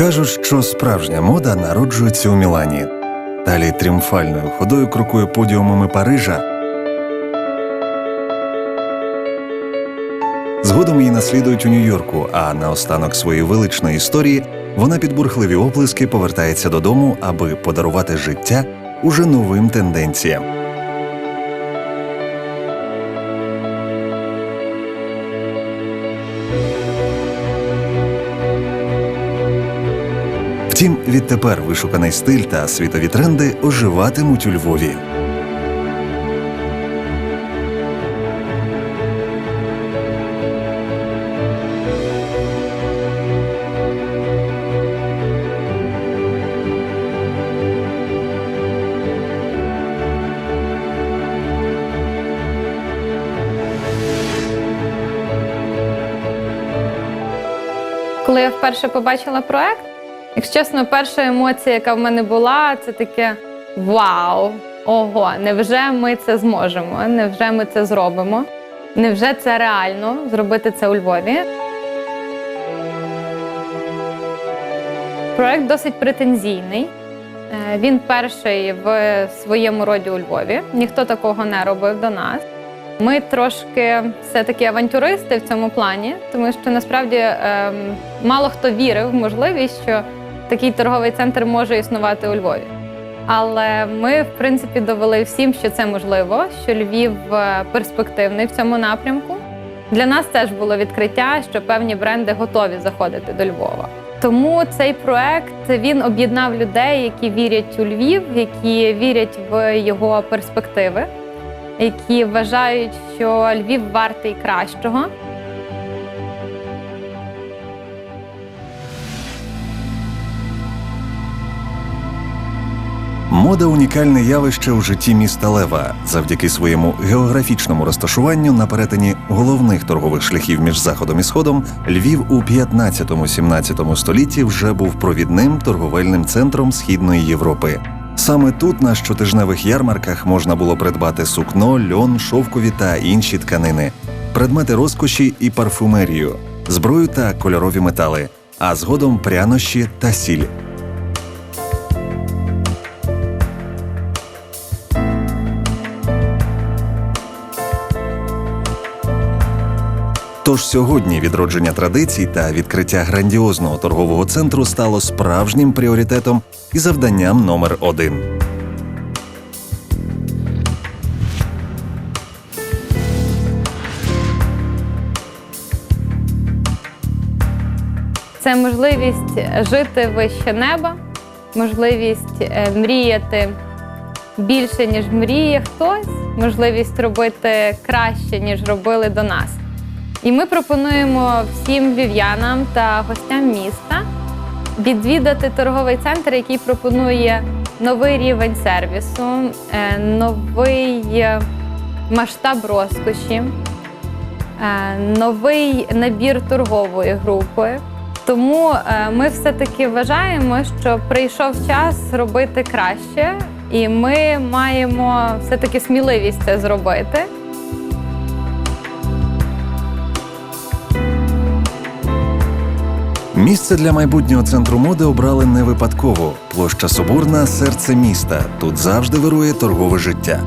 Кажуть, що справжня мода народжується у Мілані. Далі тріумфальною ходою крокує подіумами Парижа. Згодом її наслідують у Нью-Йорку, а наостанок своєї величної історії вона під бурхливі оплески повертається додому, аби подарувати життя уже новим тенденціям. Втім, відтепер вишуканий стиль та світові тренди оживатимуть у Львові. Коли я вперше побачила проект, якщо чесно, перша емоція, яка в мене була, це таке вау! Ого, невже ми це зможемо? Невже ми це зробимо? Невже це реально зробити це у Львові? Проект досить претензійний. Е, Він перший в своєму роді у Львові. Ніхто такого не робив до нас. Ми трошки все-таки авантюристи в цьому плані, тому що насправді ем, мало хто вірив в можливість, що такий торговий центр може існувати у Львові. Але ми, в принципі, довели всім, що це можливо, що Львів е, перспективний в цьому напрямку. Для нас теж було відкриття, що певні бренди готові заходити до Львова. Тому цей проект він об'єднав людей, які вірять у Львів, які вірять в його перспективи які вважають, що Львів вартий кращого. Мода унікальне явище у житті міста Лева завдяки своєму географічному розташуванню на перетині головних торгових шляхів між заходом і сходом. Львів у 15-17 столітті вже був провідним торговельним центром східної Європи. Саме тут на щотижневих ярмарках можна було придбати сукно, льон, шовкові та інші тканини, предмети розкоші і парфумерію, зброю та кольорові метали, а згодом прянощі та сіль. Тож сьогодні відродження традицій та відкриття грандіозного торгового центру стало справжнім пріоритетом і завданням номер один. Це можливість жити вище неба, можливість е, мріяти більше, ніж мріє хтось, можливість робити краще, ніж робили до нас. І ми пропонуємо всім львів'янам та гостям міста відвідати торговий центр, який пропонує новий рівень сервісу, е, новий масштаб розкоші, е, новий набір торгової групи. Тому е, ми все-таки вважаємо, що прийшов час робити краще, і ми маємо все-таки сміливість це зробити. Місце для майбутнього центру моди обрали не випадково. Площа Соборна серце міста. Тут завжди вирує торгове життя.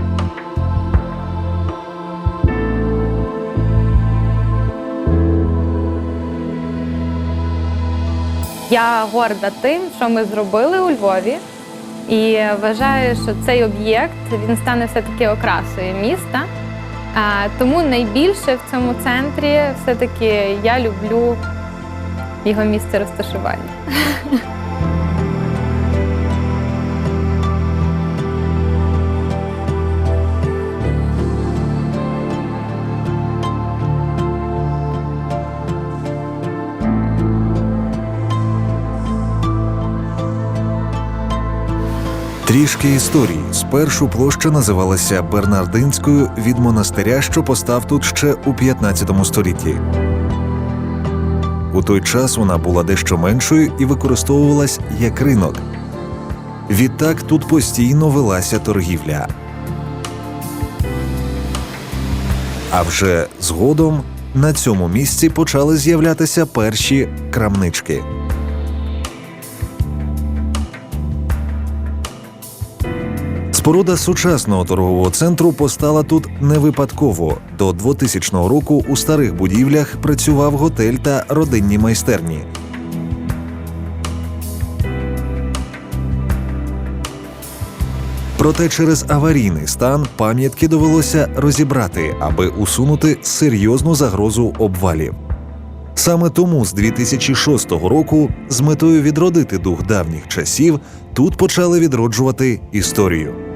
Я горда тим, що ми зробили у Львові, і вважаю, що цей об'єкт він стане все-таки окрасою міста. Тому найбільше в цьому центрі все-таки я люблю його місце розташування. Трішки історії. Спершу площа називалася Бернардинською від монастиря, що постав тут ще у 15 столітті. У той час вона була дещо меншою і використовувалась як ринок. Відтак тут постійно велася торгівля. А вже згодом на цьому місці почали з'являтися перші крамнички. Споруда сучасного торгового центру постала тут не випадково. До 2000 року у старих будівлях працював готель та родинні майстерні. Проте через аварійний стан пам'ятки довелося розібрати, аби усунути серйозну загрозу обвалів. Саме тому з 2006 року, з метою відродити дух давніх часів, тут почали відроджувати історію.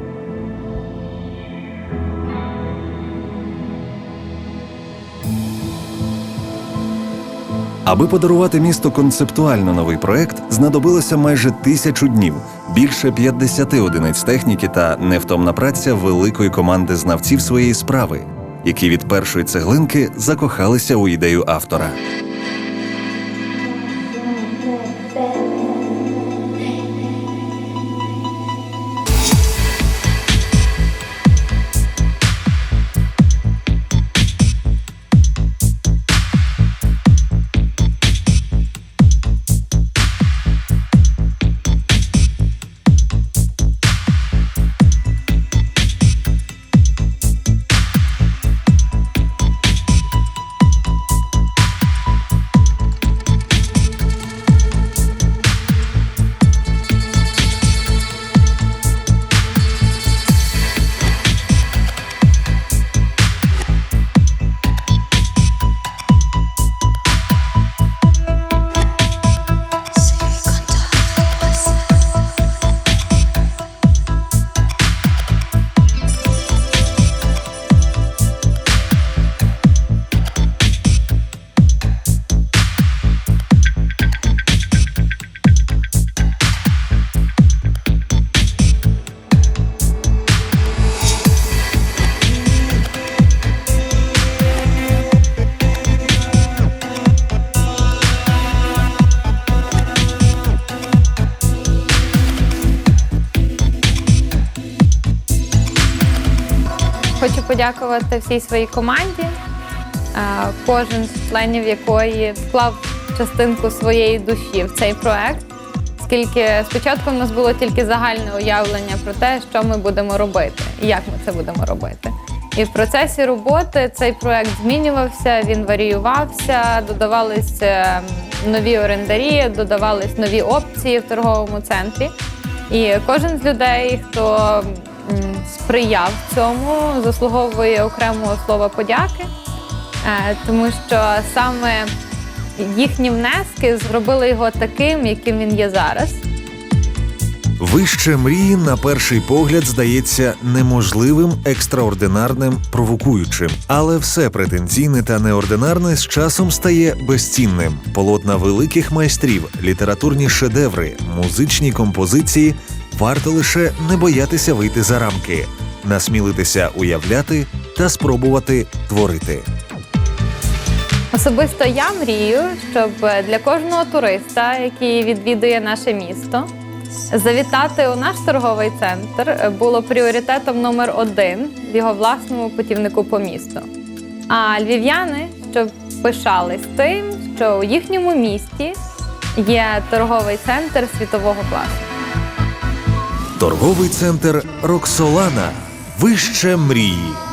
Аби подарувати місту концептуально новий проект, знадобилося майже тисячу днів, більше 50 одиниць техніки та невтомна праця великої команди знавців своєї справи, які від першої цеглинки закохалися у ідею автора. Хочу подякувати всій своїй команді, е, кожен з членів якої вклав частинку своєї душі в цей проект. Оскільки спочатку в нас було тільки загальне уявлення про те, що ми будемо робити і як ми це будемо робити. І в процесі роботи цей проект змінювався, він варіювався, додавались е, нові орендарі, додавались нові опції в торговому центрі. І кожен з людей, хто сприяв цьому, заслуговує окремого слова подяки, е, тому що саме їхні внески зробили його таким, яким він є зараз. Вище мрії на перший погляд здається неможливим, екстраординарним, провокуючим, але все претензійне та неординарне з часом стає безцінним. Полотна великих майстрів, літературні шедеври, музичні композиції варто лише не боятися вийти за рамки, насмілитися уявляти та спробувати творити. Особисто я мрію, щоб для кожного туриста, який відвідує наше місто, завітати у наш торговий центр було пріоритетом номер один в його власному путівнику по місту. А львів'яни, щоб пишались тим, що у їхньому місті є торговий центр світового класу. Торговий центр Роксолана. Вище мрії.